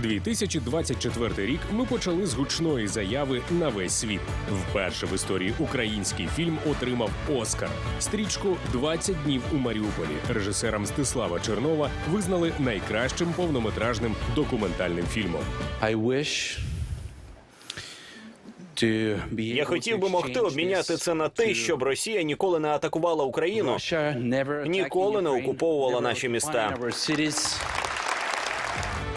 2024 рік ми почали з гучної заяви на весь світ. Вперше в історії український фільм отримав Оскар. Стрічку «20 днів у Маріуполі режисера Мстислава Чернова визнали найкращим повнометражним документальним фільмом. I wish Я хотів би могти обміняти це на те, щоб Росія ніколи не атакувала Україну. Ніколи не окуповувала наші міста.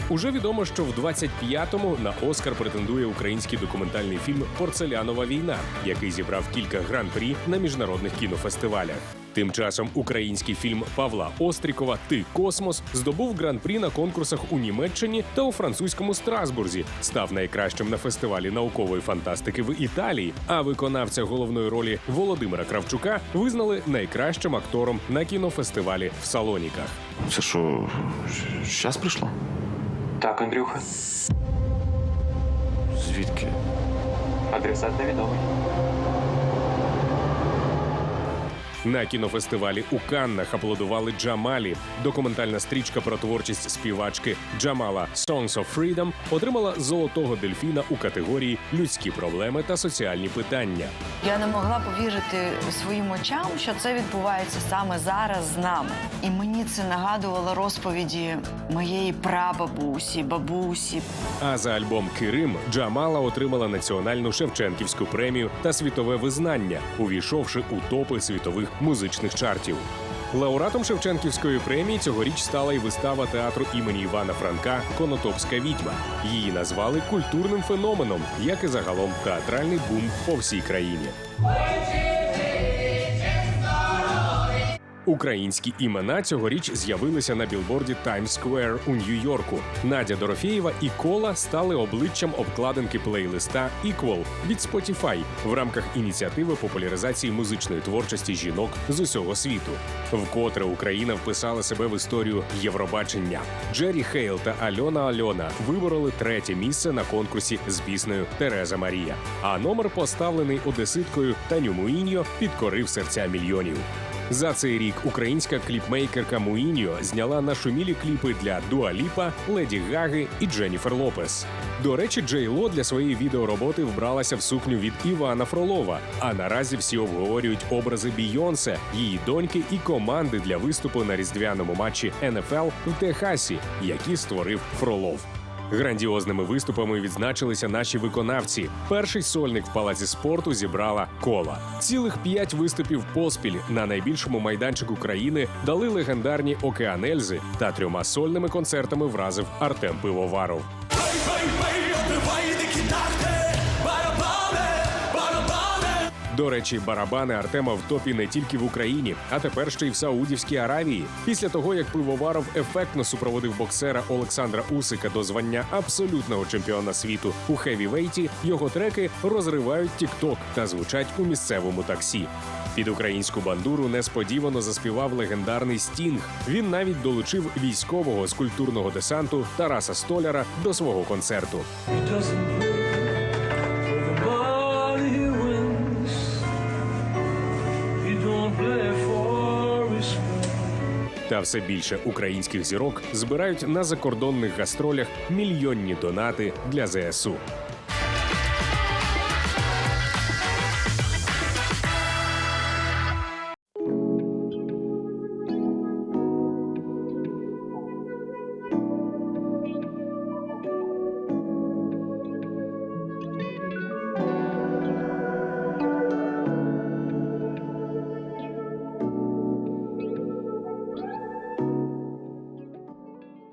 Уже відомо, що в 25-му на Оскар претендує український документальний фільм Порцелянова війна, який зібрав кілька гран-прі на міжнародних кінофестивалях. Тим часом український фільм Павла Острікова Ти космос здобув гран-прі на конкурсах у Німеччині та у французькому Страсбурзі, став найкращим на фестивалі наукової фантастики в Італії. А виконавця головної ролі Володимира Кравчука визнали найкращим актором на кінофестивалі в Салоніках. Це що, зараз прийшло? Так, Андрюха, Звідки? адресат невідомий. На кінофестивалі у Каннах аплодували Джамалі. Документальна стрічка про творчість співачки Джамала «Songs of Freedom» отримала золотого дельфіна у категорії людські проблеми та соціальні питання. Я не могла повірити своїм очам, що це відбувається саме зараз з нами. І мені це нагадувало розповіді моєї прабабусі, бабусі. А за альбом Кирим Джамала отримала національну Шевченківську премію та світове визнання, увійшовши у топи світових музичних чартів. Лауреатом Шевченківської премії цьогоріч стала й вистава театру імені Івана Франка Конотопська відьма. Її назвали культурним феноменом, як і загалом театральний бум по всій країні. Українські імена цьогоріч з'явилися на білборді Times Square у Нью-Йорку. Надя Дорофєєва і Кола стали обличчям обкладинки плейлиста Equal від Spotify в рамках ініціативи популяризації музичної творчості жінок з усього світу. Вкотре Україна вписала себе в історію Євробачення. Джері Хейл та Альона Альона вибороли третє місце на конкурсі з піснею Тереза Марія. А номер, поставлений одеситкою Таню Муїньо, підкорив серця мільйонів. За цей рік українська кліпмейкерка Муіньо зняла нашумілі кліпи для Дуа Ліпа, Леді Гаги і Дженніфер Лопес. До речі, Джей Ло для своєї відеороботи вбралася в сукню від Івана Фролова. А наразі всі обговорюють образи Бійонсе, її доньки і команди для виступу на різдвяному матчі НФЛ в Техасі, які створив Фролов. Грандіозними виступами відзначилися наші виконавці. Перший сольник в палаці спорту зібрала кола. Цілих п'ять виступів поспіль на найбільшому майданчику країни дали легендарні океанельзи та трьома сольними концертами вразив Артем Пивоваров. До речі, барабани Артема в топі не тільки в Україні, а тепер ще й в Саудівській Аравії. Після того, як пивоваров ефектно супроводив боксера Олександра Усика до звання абсолютного чемпіона світу у хевівейті, його треки розривають тік-ток та звучать у місцевому таксі. Під українську бандуру несподівано заспівав легендарний Стінг. Він навіть долучив військового з культурного десанту Тараса Столяра до свого концерту. Та все більше українських зірок збирають на закордонних гастролях мільйонні донати для ЗСУ.